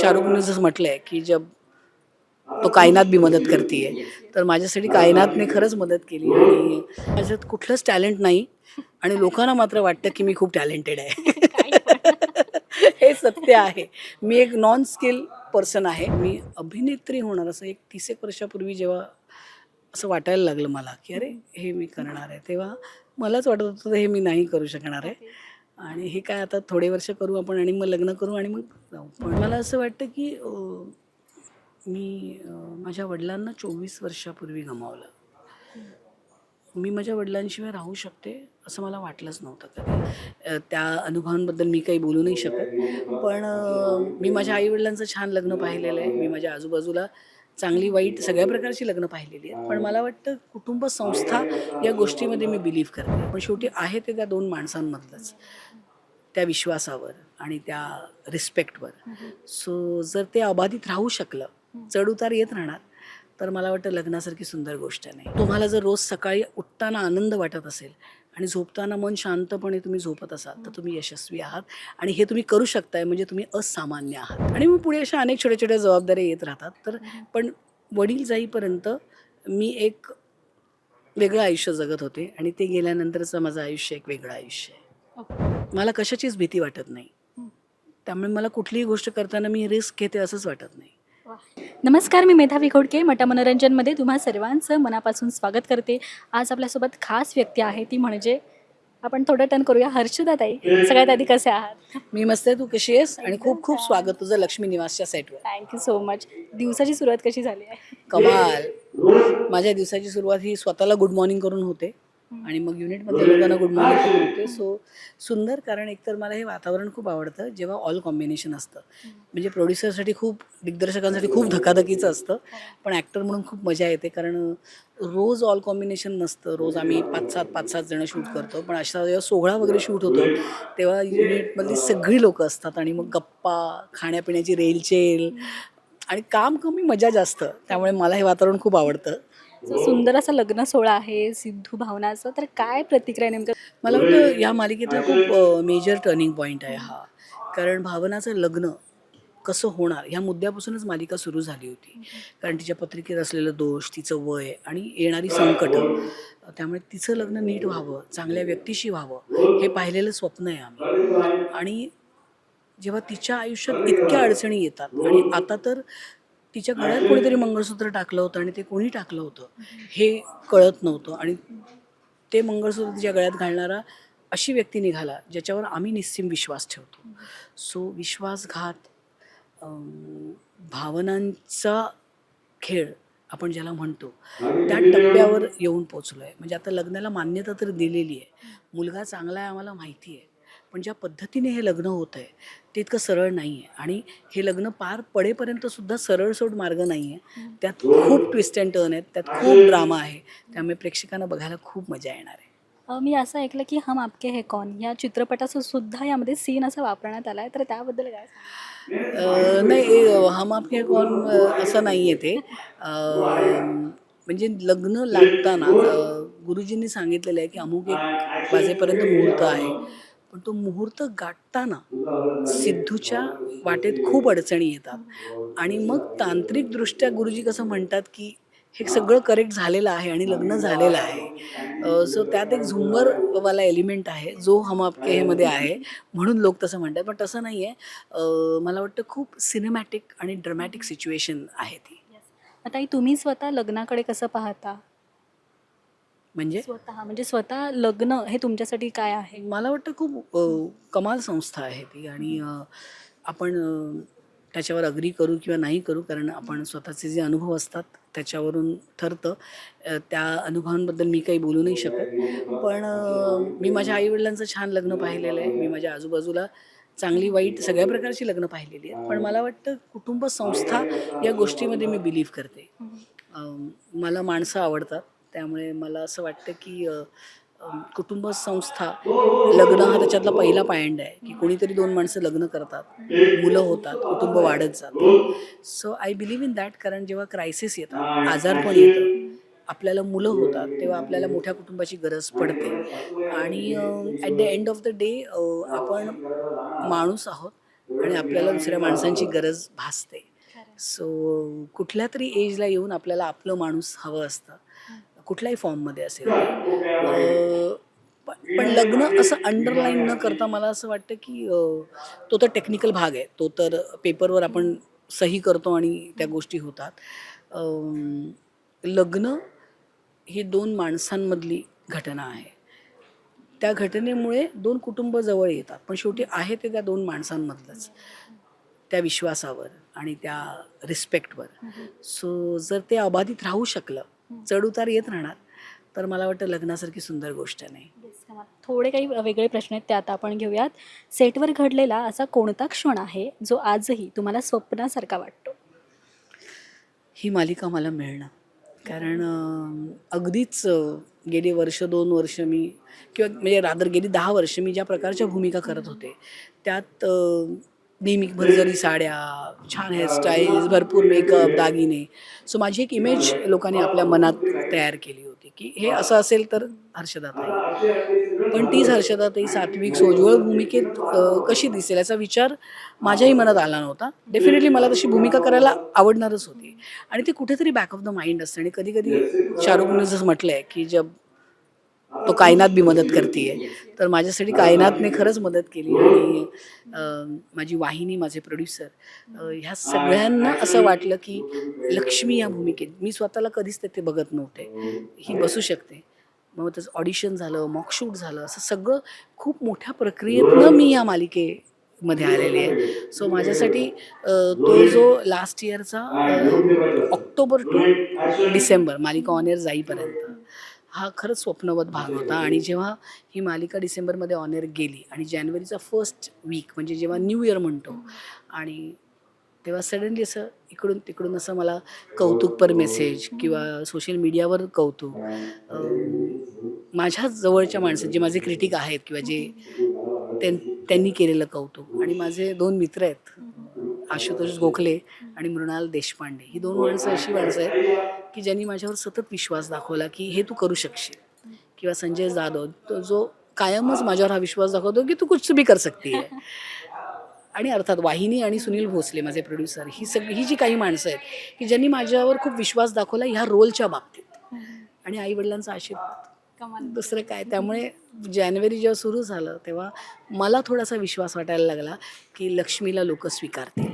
शाहरुखने जसं म्हटलंय की जब तो कायनात बी मदत करते तर माझ्यासाठी कायनातने खरंच मदत केली आणि माझ्यात कुठलंच टॅलेंट नाही आणि लोकांना मात्र वाटतं की मी खूप टॅलेंटेड आहे. हे सत्य आहे. मी एक नॉन स्किल पर्सन आहे. मी अभिनेत्री होणार असं एक तीस एक वर्षापूर्वी जेव्हा असं वाटायला लागलं मला की अरे हे मी करणार आहे. तेव्हा मलाच वाटत होतं हे मी नाही करू शकणार आहे. आणि हे काय आता थोडे वर्ष करू आपण आणि मग लग्न करू आणि मग जाऊ. पण मला असं वाटतं की अं, मी अं, माझ्या वडिलांना चोवीस वर्षापूर्वी गमावलं. मी माझ्या वडिलांशिवाय राहू शकते असं मला वाटलंच नव्हतं कधी. अ, त्या अनुभवांबद्दल मी काही बोलू नाही शकत. पण अ, मी माझ्या आईवडिलांचं छान लग्न पाहिलेलं आहे. मी माझ्या आजूबाजूला चांगली वाईट सगळ्या प्रकारची लग्न पाहिलेली आहेत. पण मला वाटतं कुटुंब संस्था या गोष्टीमध्ये मी बिलीव्ह करते. पण शेवटी आहे ते त्या दोन माणसांमधलंच. त्या विश्वासावर आणि त्या रिस्पेक्टवर सो जर ते अबाधित राहू शकलं चढ उतार येत राहणार तर मला वाटतं लग्नासारखी सुंदर गोष्ट नाही. तुम्हाला जर रोज सकाळी उठताना आनंद वाटत असेल आणि झोपताना मन शांतपणे तुम्ही झोपत असाल तर तुम्ही यशस्वी आहात. आणि हे तुम्ही करू शकताय म्हणजे तुम्ही असामान्य आहात. आणि मग पुढे अशा अनेक छोट्या छोट्या जबाबदाऱ्या येत राहतात. तर पण वडील जाईपर्यंत मी एक वेगळं आयुष्य जगत होते आणि ते गेल्यानंतरचं माझं आयुष्य एक वेगळं आयुष्य आहे. मला कशाचीच भीती वाटत नाही. त्यामुळे मला कुठलीही गोष्ट करताना मी रिस्क घेते असंच वाटत नाही. नमस्कार मी मेधावी खोडके मटा मनोरंजनमध्ये तुम्हा सर्वांचं मनापासून स्वागत करते. आज आपल्यासोबत खास व्यक्ती आहे ती म्हणजे आपण थोडं टर्न करूया. हर्षदाताई सगळ्यात आधी कसे आहात? मी मस्त आहे. तू कशी आहेस? आणि खूप खूप स्वागत तुझं लक्ष्मी निवासच्या साईटवर. थँक्यू सो मच दिवसाची सुरुवात कशी झाली आहे? कमाल. माझ्या दिवसाची सुरुवात ही स्वतःला गुड मॉर्निंग करून होते. आणि मग युनिटमध्ये लोकांना गुड मॉर्निंग होते सो सुंदर कारण एकतर मला हे वातावरण खूप आवडतं जेव्हा ऑल कॉम्बिनेशन असतं. म्हणजे प्रोड्युसरसाठी खूप दिग्दर्शकांसाठी खूप धकाधकीचं असतं पण ॲक्टर म्हणून खूप मजा येते. कारण रोज ऑल कॉम्बिनेशन नसतं. रोज आम्ही पाच सात पाच सात जणं शूट करतो. पण अशा जेव्हा सोहळा वगैरे शूट होतो तेव्हा युनिटमधली सगळी लोकं असतात. आणि मग गप्पा खाण्यापिण्याची रेलचेल आणि काम कमी मजा जास्त. त्यामुळे मला हे वातावरण खूप आवडतं. सुंदर असं लग्न सोहळा आहे सिद्धू भावनाचं तर काय प्रतिक्रिया नेमकं? मला वाटतं या मालिकेतला खूप मेजर टर्निंग पॉईंट आहे हा. कारण भावनाचं लग्न कसं होणार ह्या मुद्द्यापासूनच मालिका सुरू झाली होती. कारण तिच्या पत्रिकेत असलेलं दोष तिचं वय आणि येणारी संकट त्यामुळे तिचं लग्न नीट व्हावं चांगल्या व्यक्तीशी व्हावं हे पाहिलेलं स्वप्न आहे आम्ही. आणि जेव्हा तिच्या आयुष्यात इतक्या अडचणी येतात. आणि आता तर तिच्या गळ्यात कोणीतरी मंगळसूत्र टाकलं होतं आणि ते कोणी टाकलं होतं हे कळत नव्हतं. आणि ते मंगळसूत्र तिच्या गळ्यात घालणारा अशी व्यक्ती निघाला ज्याच्यावर आम्ही निस्सीम विश्वास ठेवतो. सो विश्वासघात भावनांचा खेळ आपण ज्याला म्हणतो त्या टप्प्यावर येऊन पोचलो आहे म्हणजे आता लग्नाला मान्यता तर दिलेली आहे. मुलगा चांगला आहे आम्हाला माहिती आहे. पण ज्या पद्धतीने हे लग्न होत आहे ते इतकं सरळ नाही आहे आणि हे लग्न पार पडेपर्यंत सुद्धा सरळसोट मार्ग नाही आहे त्यात खूप ट्विस्ट अँड टर्न आहेत त्यात खूप ड्रामा आहे. त्यामुळे प्रेक्षकांना बघायला खूप मजा येणार आहे. अ, मी असं ऐकलं की हम आपके है कौन? या चित्रपटाचं सुद्धा यामध्ये सीन असा वापरण्यात आला आहे तर त्याबद्दल काय सांगाल? अ, नाही हम आपके कौन अ, असं नाही आहे ते म्हणजे लग्न लागताना गुरुजींनी सांगितलेलं आहे की अमुक एक वाजेपर्यंत मुहूर्त आहे. पण तो मुहूर्त गाठताना सिद्धूच्या वाटेत खूप अडचणी येतात. आणि मग तांत्रिकदृष्ट्या गुरुजी कसं म्हणतात की हे सगळं करेक्ट झालेलं आहे आणि लग्न झालेलं आहे. सो त्यात एक झुंबरवाला एलिमेंट आहे जो हम आपके हे मध्ये आहे म्हणून लोक तसं म्हणतात. पण तसं नाही आहे मला वाटतं खूप सिनेमॅटिक आणि ड्रमॅटिक सिच्युएशन आहे ती. आता तुम्ही स्वतः लग्नाकडे कसं पाहता? म्हणजे? स्वतः म्हणजे स्वतः लग्न हे तुमच्यासाठी काय आहे? मला वाटतं खूप अ, कमाल संस्था आहे ती आणि अ, आपण अ, त्याच्यावर अग्री करू किंवा नाही करू कारण आपण स्वतःचे जे अनुभव असतात त्याच्यावरून ठरतं. अ, त्या अनुभवांबद्दल मी काही बोलू नाही शकत. पण अ, मी माझ्या आईवडिलांचं छान लग्न पाहिलेलं आहे. मी माझ्या आजूबाजूला चांगली वाईट सगळ्या प्रकारची लग्न पाहिलेली आहेत. पण मला वाटतं कुटुंब संस्था या गोष्टीमध्ये मी बिलीव्ह करते. अम, मला माणसं आवडतात. त्यामुळे मला असं वाटतं की कुटुंब संस्था लग्न हा त्याच्यातला पहिला पायंड आहे की कोणीतरी दोन माणसं लग्न करतात मुलं होतात कुटुंब वाढत जातं. So I believe in that कारण जेव्हा क्रायसिस येतात आजारपण येतं आपल्याला मुलं होतात तेव्हा आपल्याला मोठ्या कुटुंबाची गरज पडते. आणि at the end of the day आपण माणूस आहोत आणि आपल्याला दुसऱ्या माणसांची गरज भासते. सो कुठल्या तरी एजला येऊन आपल्याला आपलं माणूस हवं असतं. कुठल्याही फॉर्ममध्ये असेल पण पण लग्न असं अंडरलाईन न करता मला असं वाटतं की तो तर टेक्निकल भाग आहे. तो तर पेपरवर आपण सही करतो आणि त्या गोष्टी होतात. लग्न ही दोन माणसांमधली घटना आहे. त्या घटनेमुळे दोन कुटुंब जवळ येतात. पण शेवटी आहे ते त्या दोन माणसांमधलंच. त्या विश्वासावर आणि त्या रिस्पेक्टवर सो जर ते अबाधित राहू शकलं चढउतार येत राहणार. तर मला वाटतं लग्नासारखी सुंदर गोष्ट नाही. थोडे काही वेगळे प्रश्न आहेत ते आता आपण घेऊयात. सेटवर घडलेला असा कोणता क्षण आहे जो आजही तुम्हाला स्वप्नासारखा वाटतो? ही मालिका मला मिळणं. कारण अगदीच गेली वर्ष दोन वर्ष मी किंवा म्हणजे रादर गेली दहा वर्ष मी ज्या प्रकारच्या भूमिका करत होते त्यात नेहमी भरजरी साड्या छान हेअरस्टाईल्स भरपूर मेकअप दागिने. सो माझी एक इमेज लोकांनी आपल्या मनात तयार केली होती की हे असं असेल तर हर्षदाताई. पण तीच हर्षदाताई सात्विक सोज्वळ भूमिकेत कशी दिसेल याचा विचार माझ्याही मनात आला नव्हता. डेफिनेटली मला तशी भूमिका करायला आवडणारच होती. आणि ते कुठेतरी बॅक ऑफ द माइंड असतं. आणि कधी कधी शाहरुखने जसं म्हटलं आहे की जब तो कायनात बी मदत करते तर माझ्यासाठी कायनातने खरंच मदत केली आणि माझी वाहिनी माझे प्रोड्युसर ह्या सगळ्यांना असं वाटलं की लक्ष्मी या भूमिकेत मी स्वतःला कधीच तिथे बघत नव्हते. ही बसू शकते. मग त्याचं ऑडिशन झालं मॉकशूट झालं असं सगळं खूप मोठ्या प्रक्रियेतनं मी या मालिकेमध्ये आलेली आहे. सो माझ्यासाठी तो जो लास्ट इयरचा ऑक्टोबर टू डिसेंबर मालिका ऑन एअर जाईपर्यंत हा खरंच स्वप्नवत भाग होता. आणि जेव्हा ही मालिका डिसेंबरमध्ये ऑन एअर गेली आणि जानेवारीचा फर्स्ट वीक म्हणजे जेव्हा न्यू इयर म्हणतो आणि तेव्हा सडनली असं इकडून तिकडून असं मला कौतुकपर मेसेज किंवा सोशल मीडियावर कौतुक माझ्या जवळच्या माणसं जे माझे क्रिटिक आहेत किंवा जे त्यां त्यांनी केलेलं कौतुक. आणि माझे दोन मित्र आहेत. आशुतोष गोखले आणि मृणाल देशपांडे. ही दोन माणसं अशी माणसं आहेत की ज्यांनी माझ्यावर सतत विश्वास दाखवला की हे तू करू शकशील. किंवा संजय जाधव तो जो कायमच माझ्यावर हा विश्वास दाखवतो की तू कुछ भी कर सकती आहे. आणि अर्थात वाहिनी आणि सुनील भोसले माझे प्रोड्युसर ही सगळी ही जी काही माणसं आहेत की ज्यांनी माझ्यावर खूप विश्वास दाखवला ह्या रोलच्या बाबतीत. आणि आईवडिलांचा आशीर्वाद. दुसरं काय त्यामुळे जानेवारी जेव्हा सुरू झालं तेव्हा मला थोडासा विश्वास वाटायला लागला की लक्ष्मीला लोक स्वीकारतील.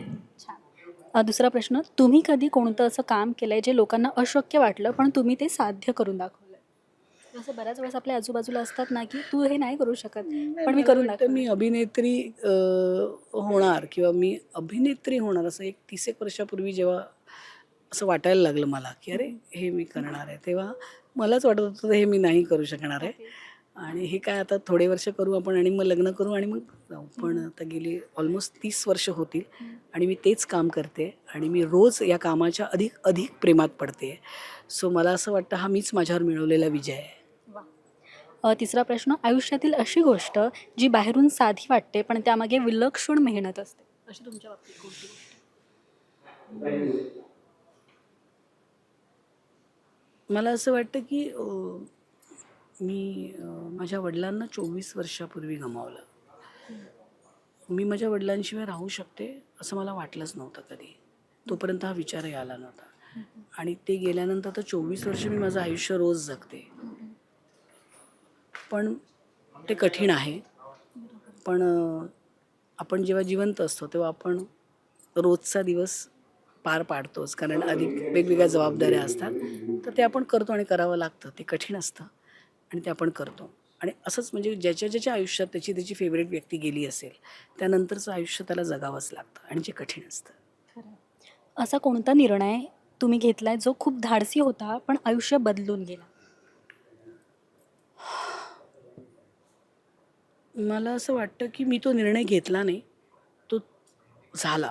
अ, दुसरा प्रश्न तुम्ही कधी कोणतं असं काम केलंय जे लोकांना अशक्य वाटलं पण तुम्ही ते साध्य करून दाखवलंय असं बऱ्याच वेळेस आपल्या आजूबाजूला असतात ना की तू हे नाही करू शकत पण मी करून तर दाखवलं. मी अभिनेत्री अं, होणार किंवा मी अभिनेत्री होणार असं एक तीस एक वर्षापूर्वी जेव्हा असं वाटायला लागलं मला की अरे हे मी करणार आहे. तेव्हा मलाच वाटत होतं हे मी नाही करू शकणार आहे. आणि हे काय आता थोडे वर्ष करू आपण आणि मग लग्न करू आणि मग जाऊ. पण आता गेली ऑलमोस्ट तीस वर्ष होतील आणि मी तेच काम करते आणि मी रोज या कामाच्या अधिक अधिक प्रेमात पडते. सो मला असं वाटतं हा मीच माझ्यावर मिळवलेला विजय आहे. तिसरा प्रश्न आयुष्यातील अशी गोष्ट जी बाहेरून साधी वाटते पण त्यामागे विलक्षण मेहनत असते. अशी तुमच्या बाबतीत कोणती गोष्ट? मला असं वाटतं की मी माझ्या वडिलांना चोवीस वर्षापूर्वी गमावलं. मी माझ्या वडिलांशिवाय राहू शकते असं मला वाटलंच नव्हतं कधी. तोपर्यंत हा विचारही आला नव्हता. आणि ते गेल्यानंतर तर चोवीस वर्ष मी माझं आयुष्य रोज जगते. पण ते कठीण आहे. पण आपण जेव्हा जिवंत असतो तेव्हा आपण रोजचा दिवस पार पाडतोच कारण अधिक वेगवेगळ्या जबाबदाऱ्या असतात. तर ते आपण करतो आणि करावं लागतं. ते कठीण असतं आणि ते आपण करतो. आणि असंच म्हणजे ज्याच्या ज्याच्या आयुष्यात त्याची त्याची फेवरेट व्यक्ती गेली असेल त्यानंतरचं आयुष्य त्याला जगावंच लागतं आणि जे कठीण असतं. असा कोणता निर्णय तुम्ही घेतलाय जो खूप धाडसी होता पण आयुष्य बदलून गेला? मला असं वाटतं की मी तो निर्णय घेतला नाही. तो झाला.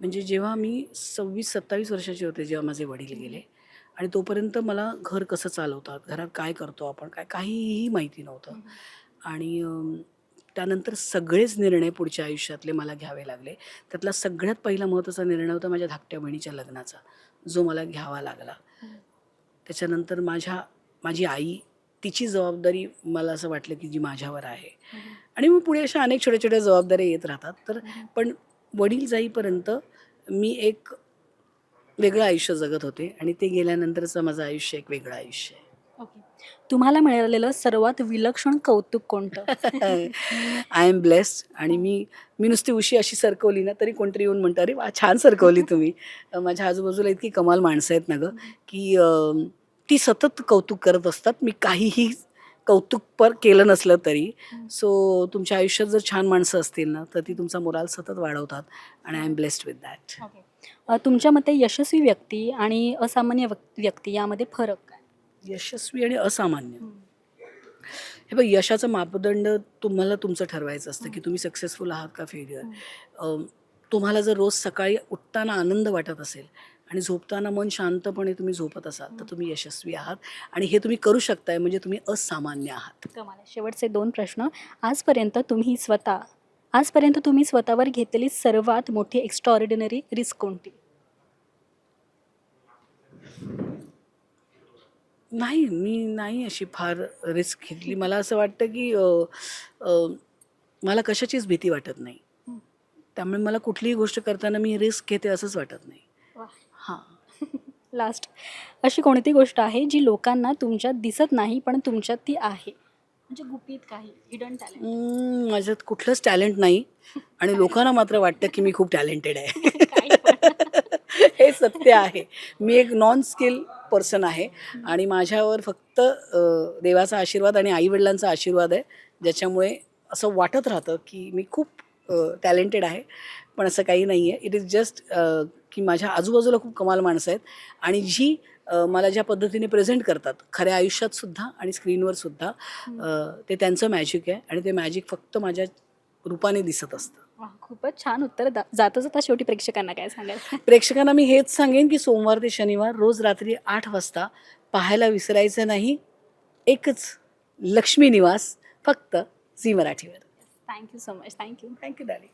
म्हणजे जेव्हा मी सव्वीस सत्तावीस वर्षाचे होते जेव्हा माझे वडील गेले. आणि तोपर्यंत मला घर कसं चालवतात घरात काय करतो आपण काय काहीही माहिती नव्हतं. आणि त्यानंतर सगळेच निर्णय पुढच्या आयुष्यातले मला घ्यावे लागले. त्यातला सगळ्यात पहिला महत्त्वाचा निर्णय होता माझ्या धाकट्या बहिणीच्या लग्नाचा जो मला घ्यावा लागला. त्याच्यानंतर माझ्या माझी आई तिची जबाबदारी मला असं वाटलं की जी माझ्यावर आहे. आणि मग पुढे अशा अनेक छोट्या छोट्या जबाबदाऱ्या येत राहतात. तर पण वडील जाईपर्यंत मी एक वेगळं आयुष्य जगत होते आणि ते गेल्यानंतरचं माझं आयुष्य एक वेगळं आयुष्य आहे. ओके तुम्हाला मिळालेलं सर्वात विलक्षण कौतुक कोणतं? आय एम ब्लेस्ड आणि मी मी नुसती उशी अशी सरकवली ना तरी कोणतरी येऊन म्हणतं अरे वा छान सरकवली तुम्ही. माझ्या आजूबाजूला इतकी कमाल माणसं आहेत ना गं की अं, ती सतत कौतुक करत असतात. मी काहीही कौतुक पर केलं नसलं तरी. सो तुमच्या आयुष्यात जर छान माणसं असतील ना तर ती तुमचा मोराल सतत वाढवतात आणि I am blessed with that तुमच्या मते यशस्वी व्यक्ती आणि असामान्य व्यक्- व्यक्ती यामध्ये फरक काय? यशस्वी आणि असामान्य. हे बघ यशाचं मापदंड तुम्हाला तुमचं ठरवायचं असतं की तुम्ही सक्सेसफुल आहात का फेल्युअर तुम्हाला जर रोज सकाळी उठताना आनंद वाटत असेल आणि झोपताना मन शांतपणे तुम्ही झोपत असाल तर तुम्ही यशस्वी आहात. आणि हे तुम्ही करू शकताय म्हणजे तुम्ही असामान्य आहात. कमाल आहे. शेवटचे दोन प्रश्न. आजपर्यंत तुम्ही स्वतः आजपर्यंत तुम्ही स्वतःवर घेतलेली सर्वात मोठी एक्स्ट्रॉर्डिनरी रिस्क कोणती? नाही मी नाही अशी फार रिस्क घेतली. मला असं वाटतं की अ, अ, मला कशाचीच भीती वाटत नाही. त्यामुळे मला कुठलीही गोष्ट करताना मी रिस्क घेते असंच वाटत नाही. लास्ट अशी कोणती गोष्ट आहे जी लोकांना तुमच्यात दिसत नाही पण तुमच्यात ती आहे? म्हणजे गुपित काही हिडन टॅलेंट हम्म, माझ्यात कुठलंच टॅलेंट नाही आणि लोकांना मात्र वाटतं की मी खूप टॅलेंटेड आहे. हे सत्य आहे. मी एक नॉन स्किल पर्सन आहे आणि माझ्यावर फक्त अ, देवाचा आशीर्वाद आणि आईवडिलांचा आशीर्वाद आहे ज्याच्यामुळे असं वाटत राहतं की मी खूप टॅलेंटेड आहे. पण असं काही नाही आहे इट इज जस्ट की माझ्या आजूबाजूला खूप कमाल माणसं आहेत आणि जी मला ज्या पद्धतीने प्रेझेंट करतात खऱ्या आयुष्यात सुद्धा आणि स्क्रीनवर सुद्धा ते त्यांचं मॅजिक आहे आणि ते मॅजिक फक्त माझ्या रूपाने दिसत असतं. खूपच छान उत्तर जाता जाता शेवटी प्रेक्षकांना काय सांगाल? प्रेक्षकांना मी हेच सांगेन की सोमवार ते शनिवार रोज रात्री आठ वाजता पाहायला विसरायचं नाही एकच लक्ष्मी निवास फक्त झी मराठीवर. Thank you so much thank you thank you डाली